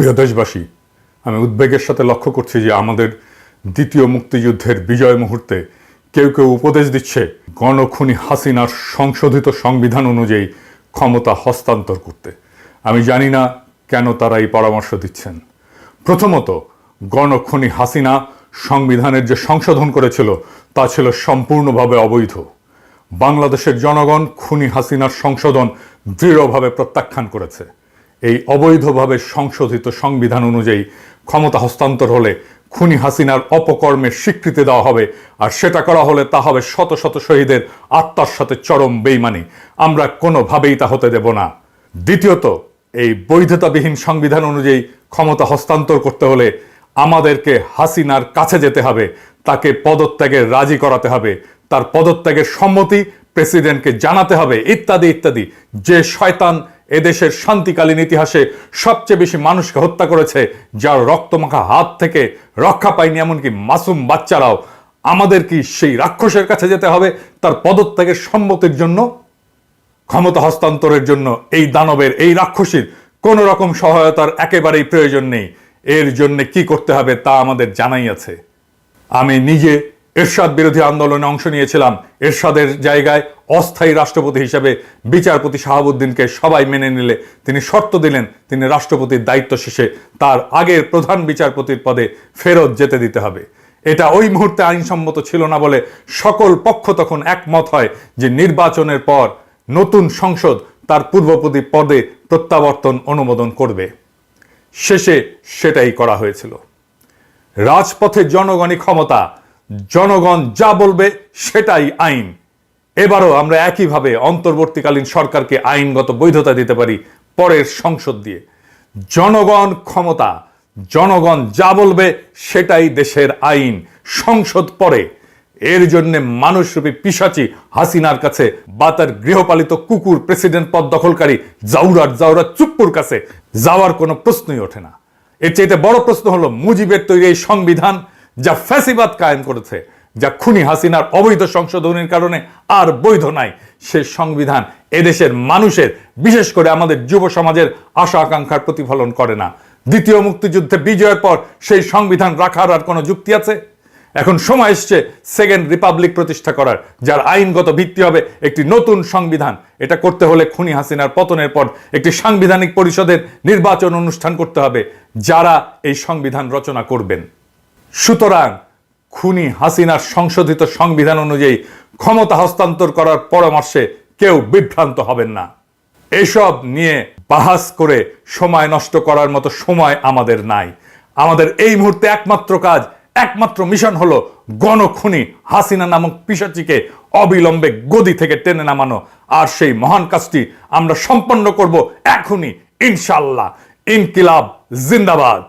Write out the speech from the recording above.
প্রিয় দেশবাসী, আমি উদ্বেগের সাথে লক্ষ্য করছি যে আমাদের দ্বিতীয় মুক্তিযুদ্ধের বিজয় মুহূর্তে কেউ কেউ উপদেশ দিচ্ছে গণখুনি হাসিনার সংশোধিত সংবিধান অনুযায়ী ক্ষমতা হস্তান্তর করতে। আমি জানি না কেন তারা এই পরামর্শ দিচ্ছেন। প্রথমত, গণখনি হাসিনা সংবিধানের যে সংশোধন করেছিল, তা ছিল সম্পূর্ণভাবে অবৈধ। বাংলাদেশের জনগণ খুনি হাসিনার সংশোধন দৃঢ়ভাবে প্রত্যাখ্যান করেছে। এই অবৈধভাবে সংশোধিত সংবিধান অনুযায়ী ক্ষমতা হস্তান্তর হলে খুনি হাসিনার অপকর্মের স্বীকৃতি দেওয়া হবে, আর সেটা করা হলে তা হবে শত শত শহীদের আত্মার সাথে চরম বেইমানি। আমরা কোনোভাবেই তা হতে দেব না। দ্বিতীয়ত, এই বৈধতাবিহীন সংবিধান অনুযায়ী ক্ষমতা হস্তান্তর করতে হলে আমাদেরকে হাসিনার কাছে যেতে হবে, তাকে পদত্যাগের রাজি করাতে হবে, তার পদত্যাগের সম্মতি প্রেসিডেন্টকে জানাতে হবে, ইত্যাদি ইত্যাদি। যে শয়তান এদেশের শান্তিকালীন ইতিহাসে সবচেয়ে বেশি মানুষকে হত্যা করেছে, যার রক্তমাখা হাত থেকে রক্ষা পায়নি এমনকি মাসুম বাচ্চারাও। আমাদের কি সেই রাক্ষসের কাছে যেতে হবে? তার পদত্যাগের সম্মতির জন্য? ক্ষমতা হস্তান্তরের জন্য এই দানবের, এই রাক্ষসীর কোন রকম সহায়তার একেবারেই প্রয়োজন নেই। এর জন্য কি করতে হবে তা আমাদের জানাই আছে। আমি নিজে এরশাদ বিরোধী আন্দোলনে অংশ নিয়েছিলাম। এরশাদের জায়গায় অস্থায়ী রাষ্ট্রপতি হিসেবে বিচারপতি শাহাবুদ্দিনকে সবাই মেনে নিলে তিনি শর্ত দিলেন, তিনি রাষ্ট্রপতির দায়িত্ব শেষে তার আগের প্রধান বিচারপতির পদে ফেরত যেতে দিতে হবে। এটা ওই মুহূর্তে আইনসম্মত ছিল না বলে সকল পক্ষ তখন একমত হয় যে নির্বাচনের পর নতুন সংসদ তার পূর্বপদী পদে প্রত্যাবর্তন অনুমোদন করবে। শেষে সেটাই করা হয়েছিল। রাজপথে জনগণই ক্ষমতা জনগণ যা বলবে সেটাই আইন। এবারও আমরা একইভাবে অন্তর্বর্তীকালীন সরকারকে আইনগত বৈধতা দিতে পারি পরের সংসদ দিয়ে। জনগণ ক্ষমতা, জনগণ যা বলবে সেটাই দেশের আইন। সংসদ পরে। এর জন্য মানুষরূপী পিসাচি হাসিনার কাছে বা তার গৃহপালিত কুকুর প্রেসিডেন্ট পদ দখলকারী জাউরার জাউরা চুপ্পুর কাছে যাওয়ার কোনো প্রশ্নই ওঠে না। এর চাইতে বড় প্রশ্ন হলো মুজিবের তৈরি এই সংবিধান যা ফ্যাসিবাদ কায়েম করেছে, যা খুনি হাসিনার অবৈধ সংশোধনের কারণে আর বৈধ নাই, সে সংবিধান এদেশের মানুষের, বিশেষ করে আমাদের যুব সমাজের আশা আকাঙ্ক্ষার প্রতিফলন করে না। দ্বিতীয় মুক্তিযুদ্ধে বিজয়ের পর সেই সংবিধান রাখার আর কোনো যুক্তি আছে? এখন সময় এসছে সেকেন্ড রিপাবলিক প্রতিষ্ঠা করার, যার আইনগত ভিত্তি হবে একটি নতুন সংবিধান। এটা করতে হলে খুনি হাসিনার পতনের পর একটি সাংবিধানিক পরিষদের নির্বাচন অনুষ্ঠান করতে হবে, যারা এই সংবিধান রচনা করবেন। সুতরাং খুনি হাসিনার সংশোধিত সংবিধান অনুযায়ী ক্ষমতা হস্তান্তর করার পরামর্শে কেউ বিভ্রান্ত হবেন না। এসব নিয়ে বাহাস করে সময় নষ্ট করার মতো সময় আমাদের নাই। আমাদের এই মুহূর্তে একমাত্র কাজ, একমাত্র মিশন হলো গণখুনি হাসিনা নামক পিসাচিকে অবিলম্বে গদি থেকে টেনে নামানো। আর সেই মহান কাজটি আমরা সম্পন্ন করব এখনই ইনশাল্লাহ ইনকিলাব, জিন্দাবাদ।